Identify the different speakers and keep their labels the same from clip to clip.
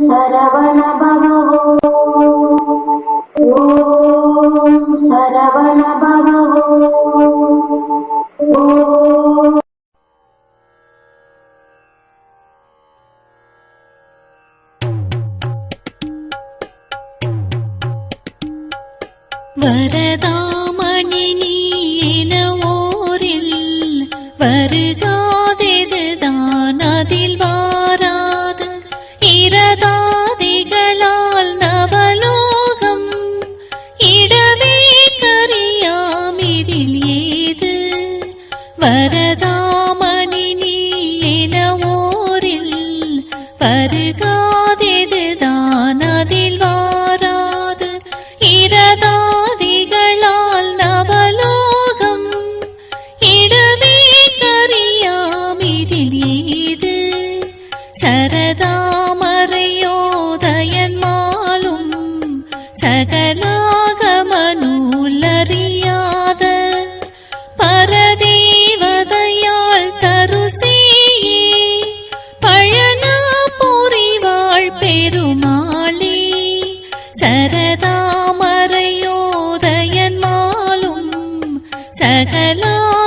Speaker 1: சரவண பவோ ஓம் சரவண பவோ ஓம்
Speaker 2: வரதாமணி நீ என வரதாமணி ಸಕಲಾ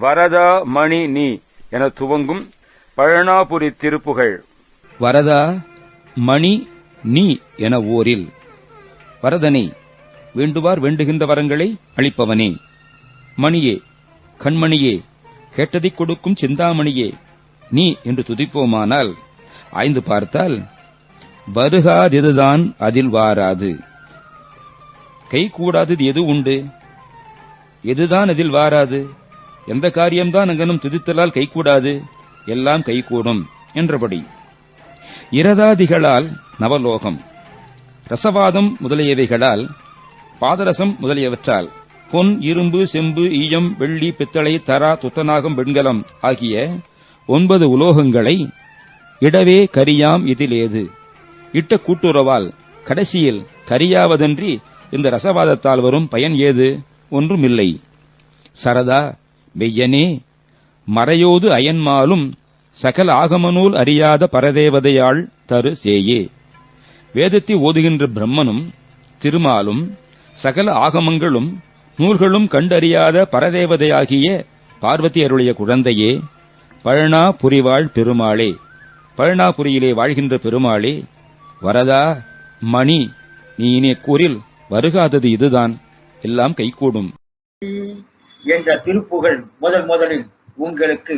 Speaker 2: வரதா
Speaker 3: மணி நீ என துவங்கும் பழனாபுரி திருப்புகழ்
Speaker 4: வரதா மணி நீ என ஓரில். வரதனே வேண்டுவார் வேண்டுகின்ற வரங்களை அளிப்பவனே. மணியே கண்மணியே கேட்டதைக் கொடுக்கும் சிந்தாமணியே நீ என்று துதிப்போமானால் ஆய்ந்து பார்த்தால் வருகாதிதுதான் அதில் வாராது. கை கூடாதது எது உண்டு? எதுதான் அதில் வாராது? எந்த காரியம்தான் அங்கனும் துதித்தலால் கைகூடாது எல்லாம் கைகூடும் என்றபடி. இரதாதிகளால் நவலோகம் ரசவாதம் முதலியவைகளால் பாதரசம் முதலியவற்றால் பொன் இரும்பு செம்பு ஈயம் வெள்ளி பித்தளை தரா துத்தநாகம் வெண்கலம் ஆகிய ஒன்பது உலோகங்களை இடவே கரியாம் இதிலேது. இட்ட கூட்டுறவால் கடைசியில் கரியாவதன்றி இந்த ரசவாதத்தால் வரும் பயன் ஏது? ஒன்றுமில்லை. சரதா மெய்யனே மறையோது அயன்மாலும் சகல ஆகமநூல் அறியாத பரதேவதையாள் தரு சேயே. வேதத்தை ஓதுகின்ற பிரம்மனும் திருமாலும் சகல ஆகமங்களும் நூல்களும் கண்டறியாத பரதேவதையாகிய பார்வதி அருளிய குழந்தையே பழனா புரிவாள் பெருமாளே. பழனாபுரியிலே வாழ்கின்ற பெருமாளே வரதா மணி நீ இனிய கூறில் வருகாதது இதுதான். எல்லாம் கைகூடும்.
Speaker 5: என்ற திருப்புகழ் முதல் முதலில் உங்களுக்கு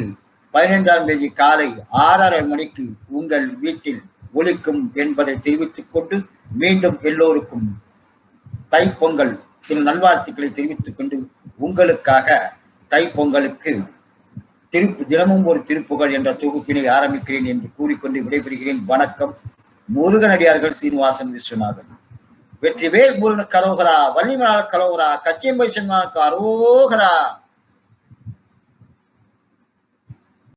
Speaker 5: பதினைந்தாம் தேதி காலை ஆறரை மணிக்கு உங்கள் வீட்டில் ஒழிக்கும் என்பதை தெரிவித்துக் கொண்டு மீண்டும் எல்லோருக்கும் தைப்பொங்கல் திரு நல்வாழ்த்துக்களை தெரிவித்துக் கொண்டு உங்களுக்காக தைப்பொங்கலுக்கு திருப்பு தினமும் ஒரு திருப்புகழ் என்ற தொகுப்பினை ஆரம்பிக்கிறேன் என்று கூறிக்கொண்டு விடைபெறுகிறேன். வணக்கம். முருகனடியார்கள் சீனிவாசன் விஸ்வநாதன். வெற்றிவேல் முருகனுக்கு கரோகரா வள்ளிமலால் கரோகரா கச்சியம்பை சென்மானுக்கு அரோகரா.